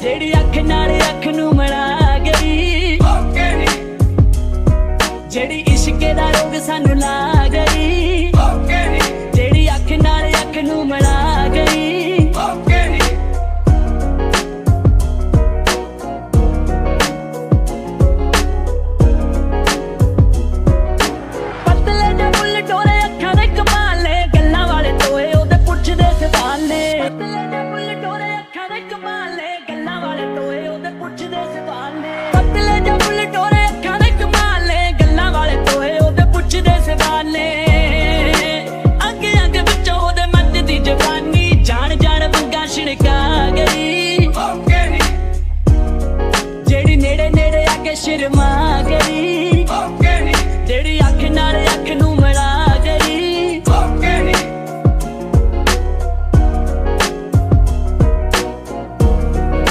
ਜਿਹੜੀ ਅੱਖ ਨਾਲ ਅੱਖ ਨੂੰ ਮਿਲਾ ਗਈ। ਜਿਹੜੀ ਇਸ਼ਕੇ ਦਾ ਰੋਗ ਸਾਨੂੰ ਲਾ ਬੁੱਲ ਡੋਲੇ ਅੱਖਾਂ ਦੇ ਕਮਾਲੇ ਗੱਲਾਂ ਵਾਲੇ ਤੋਏ ਉਹਦੇ ਪੁੱਛਦੇ ਸਵਾਲੇ ਅੱਗੇ ਅੱਗੇ ਵਿੱਚੋਂ ਉਹਦੇ ਮੱਤ ਦੀ ਜਵਾਨੀ ਜਾਣ ਜਾਣ ਵੰਗਾ ਛਿੜਕਾ ਗਈ। ਜਿਹੜੀ ਨੇੜੇ ਨੇੜੇ ਆ ਕੇ ਸ਼ਰਮਾ